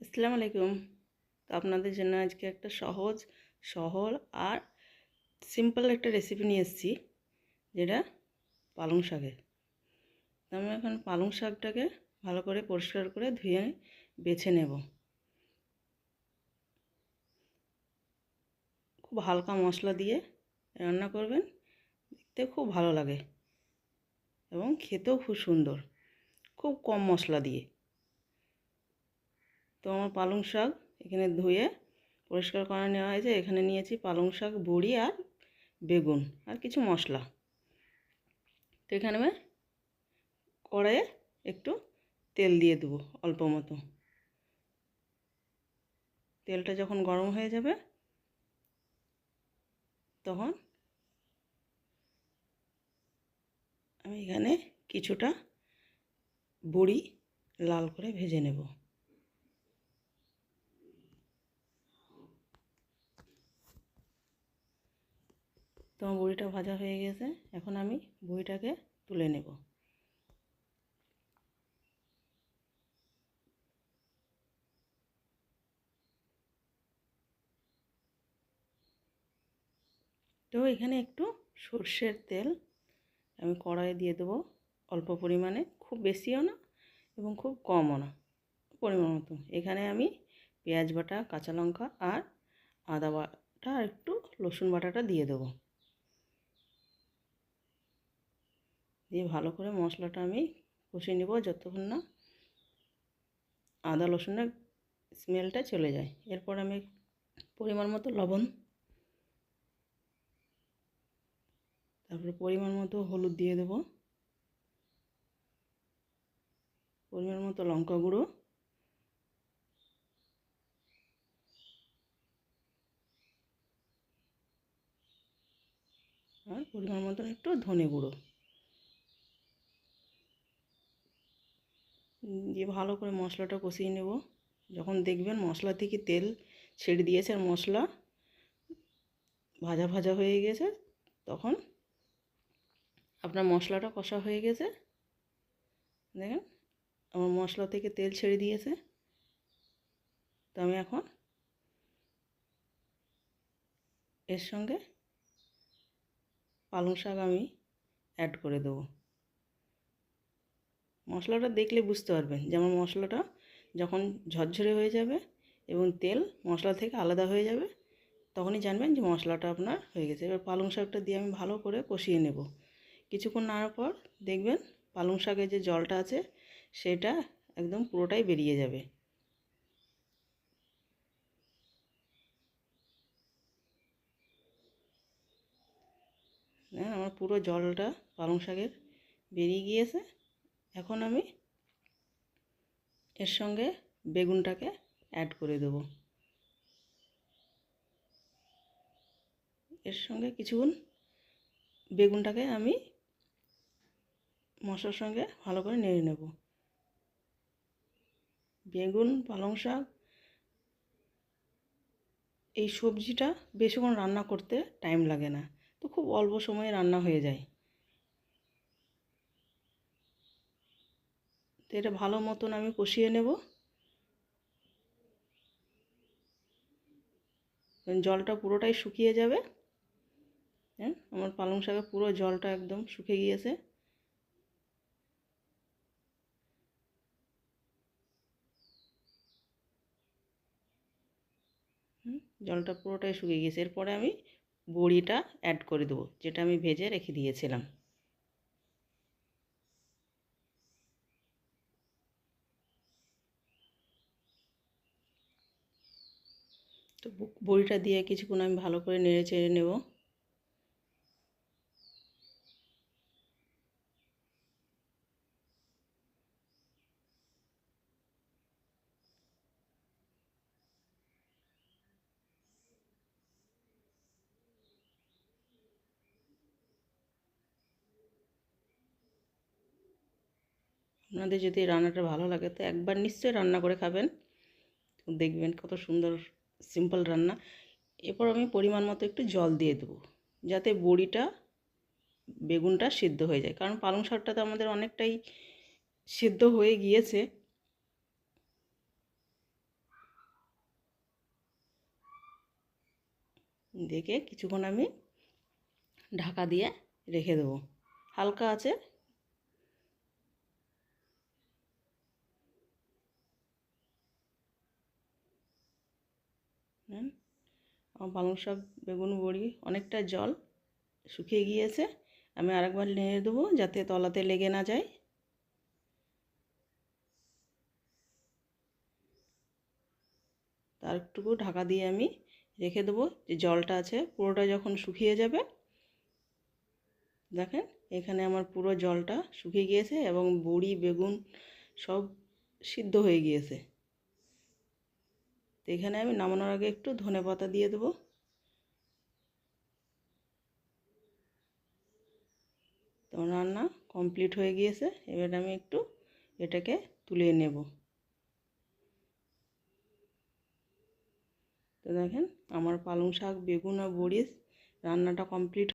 আসসালামু আলাইকুম। তো আপনাদের জন্য আজকে একটা সহজ, সহল আর সিম্পল একটা রেসিপি নিয়ে এসেছি, যেটা পালং শাকের আমি এখন পালং শাকটাকে ভালো করে পরিষ্কার করে ধুয়ে বেছে নেব। খুব হালকা মশলা দিয়ে রান্না করবেন, দেখতে খুব ভালো লাগে এবং খেতেও খুব সুন্দর, খুব কম মশলা দিয়ে। তো আমার পালং শাক এখানে ধুয়ে পরিষ্কার করে নেওয়া হয়েছে। এখানে নিয়েছি পালং শাক, বড়ি আর বেগুন আর কিছু মশলা। তো এখানে আমি কড়াইয়ে একটু তেল দিয়ে দেবো অল্প মতো। তেলটা যখন গরম হয়ে যাবে, তখন আমি এখানে কিছুটা বড়ি লাল করে ভেজে নেব। তো আমার বড়িটা ভাজা হয়ে গেছে, এখন আমি বড়িটাকে তুলে নেব। তো এখানে একটু সর্ষের তেল আমি কড়াইয়ে দিয়ে দেবো অল্প পরিমাণে, খুব বেশিও না এবং খুব কমও না, পরিমাণ মতো। এখানে আমি পেঁয়াজ বাটা, কাঁচা লঙ্কা আর আদা বাটা আর একটু রসুন বাটাটা দিয়ে দেবো। দিয়ে ভালো করে মশলাটা আমি কষিয়ে নেব যতক্ষণ না আদা রসুনের স্মেলটা চলে যায়। এরপর আমি পরিমাণ মতো লবণ, তারপরে পরিমাণ মতো হলুদ দিয়ে দেবো, পরিমাণ মতো লঙ্কা গুঁড়ো, আর পরিমাণ মতন একটু ধনে গুঁড়ো। দিয়ে ভালো করে মশলাটা কষিয়ে নেব। যখন দেখবেন মশলা থেকে তেল ছেড়ে দিয়েছে আর মশলা ভাজা ভাজা হয়ে গেছে, তখন আপনার মশলাটা কষা হয়ে গেছে। দেখেন, আমার মশলা থেকে তেল ছেড়ে দিয়েছে। তো আমি এখন এর সঙ্গে পালং শাক আমি অ্যাড করে দেবো। মশলাটা দেখলে বুঝতে পারবেন। যেমন মশলাটা যখন ঝরঝরে হয়ে যাবে এবং তেল মশলা থেকে আলাদা হয়ে যাবে, তখনই জানবেন যে মশলাটা আপনার হয়ে গেছে। এবার পালং শাকটা দিয়ে আমি ভালো করে কষিয়ে নেব। কিছুক্ষণ নাড়ার পর দেখবেন পালং শাকের যে জলটা আছে, সেটা একদম পুরোটাই বেরিয়ে যাবে। আমার পুরো জলটা পালং শাকের বেরিয়ে গিয়েছে। এখন আমি এর সঙ্গে বেগুনটাকে অ্যাড করে দেব। এর সঙ্গে কিছুক্ষণ বেগুনটাকে আমি মশলার সঙ্গে ভালো করে নেড়ে নেব। বেগুন, পালং শাক, এই সবজিটা বেশিক্ষণ রান্না করতে টাইম লাগে না। তো খুব অল্প সময়ে রান্না হয়ে যায়। তো এটা ভালো মতন আমি কষিয়ে নেব। জলটা পুরোটাই শুকিয়ে যাবে। হ্যাঁ আমার পালং শাকের পুরো জলটা একদম শুকিয়ে গিয়েছে। জলটা পুরোটাই শুকিয়ে গিয়েছে। এরপরে আমি বড়িটা অ্যাড করে দেবো, যেটা আমি ভেজে রেখে দিয়েছিলাম। তো বড়িটা দিয়ে কিছুক্ষণ আমি ভালো করে নেড়ে চেড়ে নেব। আপনাদের যদি রান্নাটা ভালো লাগে, তো একবার নিশ্চয়ই রান্না করে খাবেন। দেখবেন কত সুন্দর সিম্পল রান্না, এরপর আমি পরিমাণ মতো একটু জল দিয়ে দেবো, যাতে বড়িটা, বেগুনটা সিদ্ধ হয়ে যায়। কারণ পালং শাকটা তো আমাদের অনেকটাই সিদ্ধ হয়ে গিয়েছে। দেখে কিছুক্ষণ আমি ঢাকা দিয়ে রেখে দেবো। হালকা আছে আমার পালং শাক, বেগুন, বড়ি, অনেকটা জল শুকিয়ে গিয়েছে। আমি আরেকবার নেড়ে দেবো যাতে তলাতে লেগে না যায়। তার একটুকু ঢাকা দিয়ে আমি রেখে দেবো যে জলটা আছে, পুরোটা যখন শুকিয়ে যাবে, দেখেন এখানে আমার পুরো জলটা শুকিয়ে গিয়েছে এবং বড়ি, বেগুন সব সিদ্ধ হয়ে গিয়েছে। তো এখানে আমি নামানোর আগে একটু ধনে পাতা দিয়ে দেবো। তো রান্না কমপ্লিট হয়ে গিয়েছে। এবার আমি একটু এটাকে তুলে নেব। তো দেখেন, আমার পালং শাক, বেগুন আর বড়ি রান্নাটা কমপ্লিট